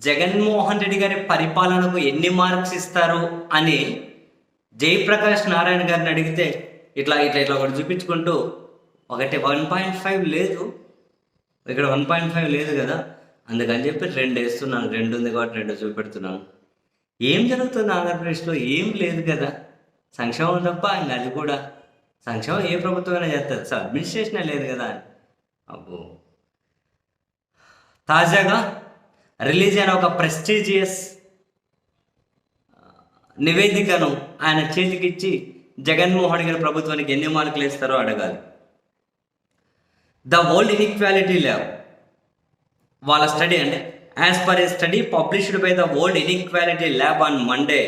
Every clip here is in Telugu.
జగన్మోహన్ రెడ్డి గారి పరిపాలనకు ఎన్ని మార్క్స్ ఇస్తారు అని జయప్రకాష్ నారాయణ గారిని అడిగితే ఇట్లా ఇట్లా ఇట్లా ఒకటి చూపించుకుంటూ ఒకటి వన్ పాయింట్ ఫైవ్ లేదు. ఇక్కడ వన్ పాయింట్ ఫైవ్ లేదు కదా. అందుకని చెప్పి రెండు వేస్తున్నాను. రెండు ఉంది కాబట్టి రెండు చూపెడుతున్నాను. ఏం జరుగుతుంది ఆంధ్రప్రదేశ్లో? ఏం లేదు కదా. సంక్షేమం తప్ప ఇంకా అది కూడా. సంక్షేమం ఏ ప్రభుత్వమైనా చేస్తారు. సార్ అడ్మినిస్ట్రేషనే లేదు కదా అని. అబ్బో. తాజాగా రిలీజ్ అయిన ఒక ప్రెస్టీజియస్ నివేదికను ఆయన చేతికిచ్చి జగన్మోహన్ గారి ప్రభుత్వానికి ఎన్ని మార్కులు ఇస్తారో అడగాలి. ద వరల్డ్ ఇన్ఈక్వాలిటీ ల్యాబ్ వాళ్ళ స్టడీ అంటే as per a study published by the world inequality lab on Monday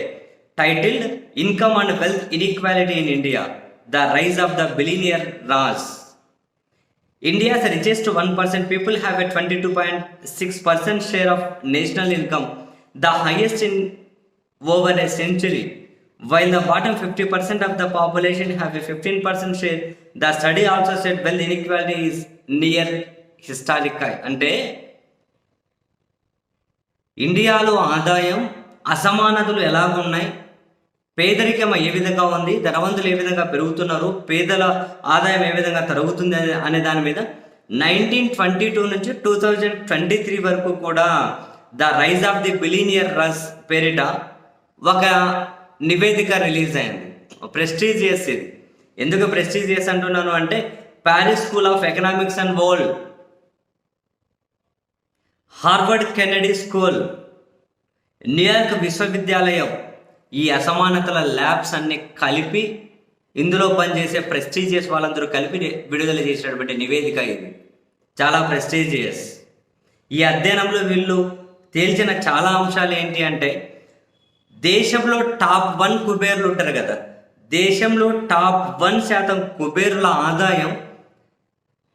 titled income and wealth inequality in India the rise of the billionaire Raj. India's richest 1% people have a 22.6% share of national income, the highest in over a century. While the bottom 50% of the population have a 15% share, the study also said wealth inequality is near historic high. అంటే ఇండియాలో ఆదాయం అసమానతలు ఎలాగున్నాయి పేదరికం ఏ విధంగా ఉంది? ధనవంతులు ఏ విధంగా పెరుగుతున్నారు? పేదల ఆదాయం ఏ విధంగా తరుగుతుంది అనే- దాని మీద నైన్టీన్ ట్వంటీ టూ నుంచి టూ థౌజండ్ ట్వంటీ త్రీ వరకు కూడా the rise of the billionaire రస్ పేరిట ఒక నివేదిక రిలీజ్ అయింది. ప్రెస్టీజియస్ ఇది. ఎందుకు ప్రెస్టీజియస్ అంటున్నాను అంటే Paris school of economics and world Harvard Kennedy school New York విశ్వవిద్యాలయం ఈ అసమానతల ల్యాబ్స్ అన్ని కలిపి ఇందులో పనిచేసే ప్రెస్టీజియస్ వాళ్ళందరూ కలిపి విడుదల చేసినటువంటి నివేదిక ఇది. చాలా ప్రెస్టీజియస్. ఈ అధ్యయనంలో వీళ్ళు తేల్చిన చాలా అంశాలు ఏంటి అంటే దేశంలో టాప్ వన్ కుబేర్లు ఉంటారు కదా దేశంలో టాప్ వన్ శాతం కుబేరుల ఆదాయం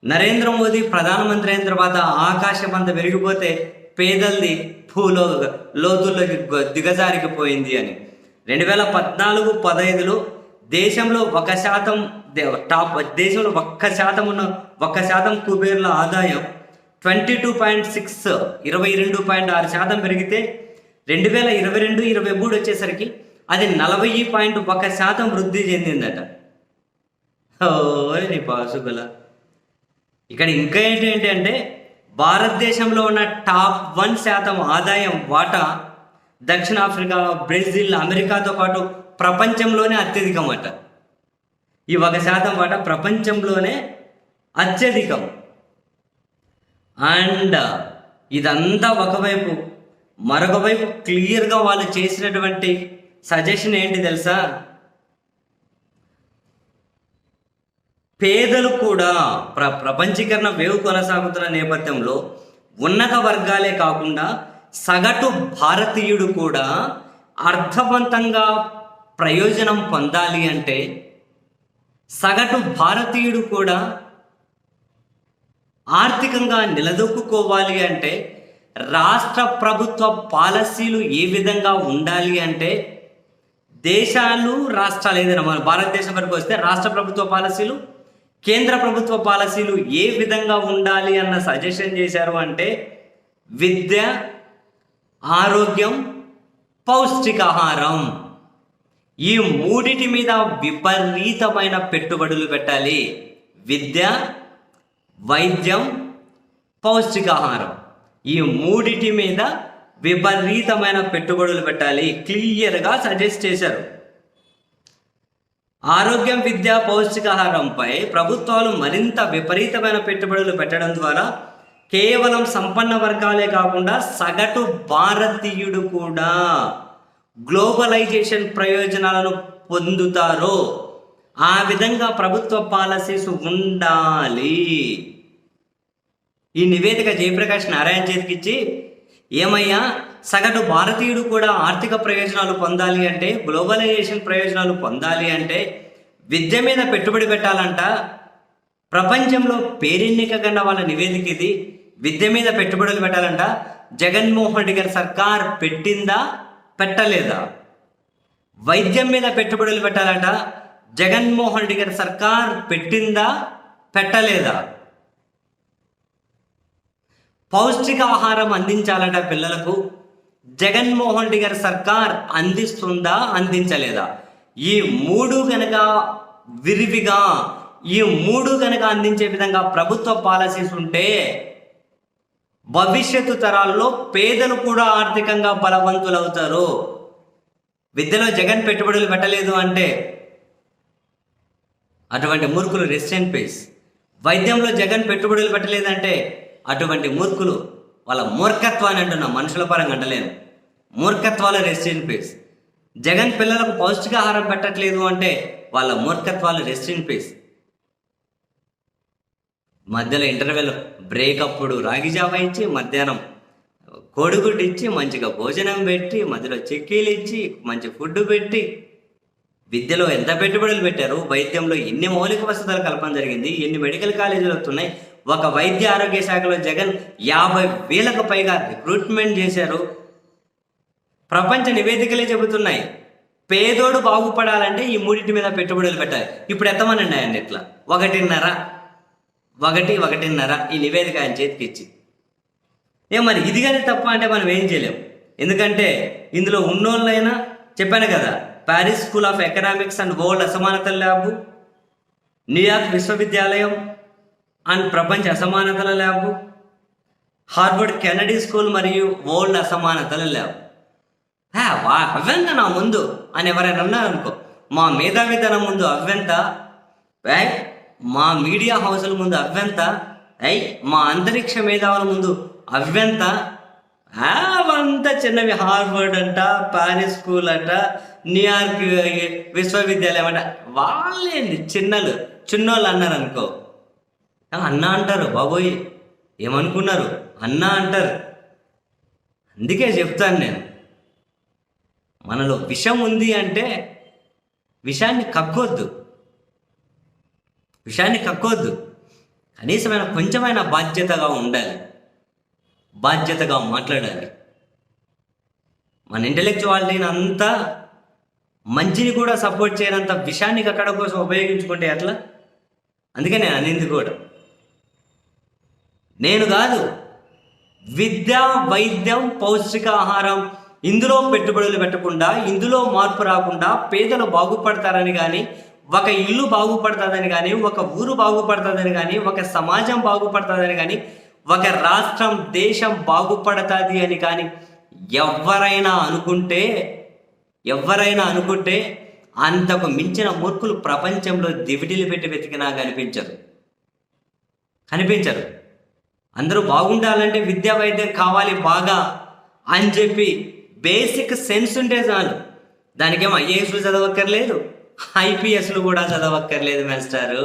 నరేంద్ర మోదీ ప్రధానమంత్రి అయిన తర్వాత ఆకాశం అంత పెరిగిపోతే పేదల్ది భూలో లోతుల్లోకి గొ- దిగజారికి పోయింది అని. రెండు వేల పద్నాలుగు పదహైదులో దేశంలో ఒక శాతం టాప్ దేశంలో ఒక్క శాతం ఉన్న ఒక్క శాతం కుబేర్ల ఆదాయం ట్వంటీ టూ పాయింట్ సిక్స్ ఇరవై రెండు పాయింట్ ఆరు శాతం పెరిగితే రెండు వేల ఇరవై రెండు ఇరవై మూడు వచ్చేసరికి అది నలభై పాయింట్ ఒక శాతం వృద్ధి చెందిందట. ఓ నీ పాసుగుల. ఇక్కడ ఇంకా ఏంటి అంటే భారతదేశంలో ఉన్న టాప్ వన్ శాతం ఆదాయం వాటా దక్షిణాఫ్రికా బ్రెజిల్ అమెరికాతో పాటు ప్రపంచంలోనే అత్యధికం అట. ఈ ఒక శాతం పాట ప్రపంచంలోనే అత్యధికం. అండ్ ఇదంతా ఒకవైపు మరొక వైపు క్లియర్గా వాళ్ళు చేసినటువంటి సజెషన్ ఏంటి తెలుసా? పేదలు కూడా ప్ర ప్రపంచీకరణ వేవ్ కొనసాగుతున్న నేపథ్యంలో ఉన్నత వర్గాలే కాకుండా సగటు భారతీయుడు కూడా అర్థవంతంగా ప్రయోజనం పొందాలి అంటే సగటు భారతీయుడు కూడా ఆర్థికంగా నిలదొక్కుకోవాలి అంటే రాష్ట్ర ప్రభుత్వ పాలసీలు ఏ విధంగా ఉండాలి అంటే దేశాలు రాష్ట్రాలు ఏదైనా మన భారతదేశం వరకు వస్తే రాష్ట్ర ప్రభుత్వ పాలసీలు కేంద్ర ప్రభుత్వ పాలసీలు ఏ విధంగా ఉండాలి అన్న సజెషన్ చేశారు అంటే విద్య ఆరోగ్యం పౌష్టికాహారం ఈ మూడిటి మీద విపరీతమైన పెట్టుబడులు పెట్టాలి. విద్య వైద్యం పౌష్టికాహారం ఈ మూడిటి మీద విపరీతమైన పెట్టుబడులు పెట్టాలి. క్లియర్గా సజెస్ట్ చేశారు. ఆరోగ్యం విద్య పౌష్టికాహారంపై ప్రభుత్వాలు మరింత విపరీతమైన పెట్టుబడులు పెట్టడం ద్వారా కేవలం సంపన్న వర్గాలే కాకుండా సగటు భారతీయుడు కూడా గ్లోబలైజేషన్ ప్రయోజనాలను పొందుతారు ఆ విధంగా ప్రభుత్వ పాలసీస్ ఉండాలి. ఈ నివేదిక జయప్రకాష్ నారాయణ చేతికిచ్చి ఏమయ్యా సగటు భారతీయుడు కూడా ఆర్థిక ప్రయోజనాలు పొందాలి అంటే గ్లోబలైజేషన్ ప్రయోజనాలు పొందాలి అంటే విద్య మీద పెట్టుబడి పెట్టాలంట. ప్రపంచంలో పేరెన్నిక కన్నా వాళ్ళ నివేదిక ఇది. విద్య మీద పెట్టుబడులు పెట్టాలంట. జగన్మోహన్ రెడ్డి గారి సర్కార్ పెట్టిందా? పెట్టలేదా? వైద్యం మీద పెట్టుబడులు పెట్టాలంట. జగన్మోహన్ రెడ్డి గారి సర్కార్ పెట్టిందా? పెట్టలేదా? పౌష్టిక ఆహారం అందించాలంట పిల్లలకు. జగన్మోహన్ రెడ్డి గారి సర్కార్ అందిస్తుందా? అందించలేదా? ఈ మూడు కనుక విరివిగా ఈ మూడు కనుక అందించే విధంగా ప్రభుత్వ పాలసీస్ ఉంటే భవిష్యత్తు తరాల్లో పేదలు కూడా ఆర్థికంగా బలవంతులవుతారు. విద్యలో జగన్ పెట్టుబడులు పెట్టలేదు అంటే అటువంటి మూర్ఖులు రెసిడెంట్ పేస్ వైద్యంలో జగన్ పెట్టుబడులు పెట్టలేదంటే అటువంటి మూర్ఖులు వాళ్ళ మూర్ఖత్వాన్ని అంటున్నా. మనుషుల పరంగా అంటలేను. మూర్ఖత్వాలు రెసిడెంట్ పేస్ జగన్ పిల్లలకు పౌష్టికాహారం పెట్టట్లేదు అంటే వాళ్ళ మూర్ఖత్వాలు రెసిడెంట్ పేస్ మధ్యలో ఇంటర్వెల్ బ్రేక్ అప్పుడు రాగి జావ ఇచ్చి మధ్యాహ్నం కోడిగుడ్డు ఇచ్చి మంచిగా భోజనం పెట్టి మధ్యలో చెక్కీలు ఇచ్చి మంచి ఫుడ్ పెట్టి విద్యలో ఎంత పెట్టుబడులు పెట్టారు వైద్యంలో ఎన్ని మౌలిక వసతులు కల్పన జరిగింది ఎన్ని మెడికల్ కాలేజీలు వస్తున్నాయి ఒక వైద్య ఆరోగ్య శాఖలో జగన్ యాభై వేలకు పైగా రిక్రూట్మెంట్ చేశారు. ప్రపంచ నివేదికలే చెబుతున్నాయి పేదోడు బాగుపడాలంటే ఈ మూడింటి మీద పెట్టుబడులు పెట్టాలి. ఇప్పుడు ఎంతమంది అండి ఇట్లా? ఒకటిన్నర. ఒకటి ఒకటిన్నర ఈ నివేదిక ఆయన చేతికి ఇచ్చింది. ఏ మరి ఇది కానీ తప్ప అంటే మనం ఏం చేయలేం. ఎందుకంటే ఇందులో ఉన్నోళ్ళైనా చెప్పాను కదా Paris school of economics and world అసమానతల lab New York విశ్వవిద్యాలయం అండ్ ప్రపంచ అసమానతల ల్యాబ్ హార్వర్డ్ కెనడీ స్కూల్ మరియు వరల్డ్ అసమానతల ల్యాబ్. హే, వా అవ్వెంత నా ముందు అని ఎవరైనా అన్నారనుకో మా మేధావితనం ముందు అవ్వెంత? మా మీడియా హౌస్ల ముందు అవ్వెంత? అయ్ మా అంతరిక్ష మేధావుల ముందు అవ్వెంత? అవంతా చిన్నవి హార్వర్డ్ అంట ప్యారిస్ స్కూల్ అంట న్యూయార్క్ విశ్వవిద్యాలయం అంట. వాళ్ళేంది చిన్నలు? చిన్నోళ్ళు అన్నారు అనుకో అన్న అంటారు బాబోయ్ ఏమనుకున్నారు? అన్న అంటారు. అందుకే చెప్తాను నేను. మనలో విషం ఉంది అంటే విషాన్ని కక్కొద్దు. విషయాన్ని కక్కొద్దు. కనీసమైన కొంచెమైన బాధ్యతగా ఉండాలి. బాధ్యతగా మాట్లాడాలి. మన ఇంటలెక్చువాలిటీని అంతా మంచిని కూడా సపోర్ట్ చేయనంత విషయాన్ని కక్కడం కోసం ఉపయోగించుకుంటే ఎట్లా? అందుకే నేను అనింది కూడా. నేను కాదు విద్య వైద్యం పౌష్టికాహారం ఇందులో పెట్టుబడులు పెట్టకుండా ఇందులో మార్పు రాకుండా పేదలు బాగుపడతారని కానీ ఒక ఇల్లు బాగుపడుతుందని కానీ ఒక ఊరు బాగుపడుతుందని కానీ ఒక సమాజం బాగుపడుతుందని కానీ ఒక రాష్ట్రం దేశం బాగుపడుతుంది అని కానీ ఎవరైనా అనుకుంటే ఎవరైనా అనుకుంటే అంతకు మించిన మూర్ఖులు ప్రపంచంలో దివిటీలు పెట్టి వెతికినా కనిపించరు. కనిపించరు. అందరూ బాగుండాలంటే విద్యా వైద్యం కావాలి బాగా అని చెప్పి బేసిక్ సెన్స్ ఉంటే చాలు. దానికేమో ఐఏఎస్లు చదవక్కర్లేదు. ఐపీఎస్లు కూడా చదవక్కర్లేదు మాస్టారు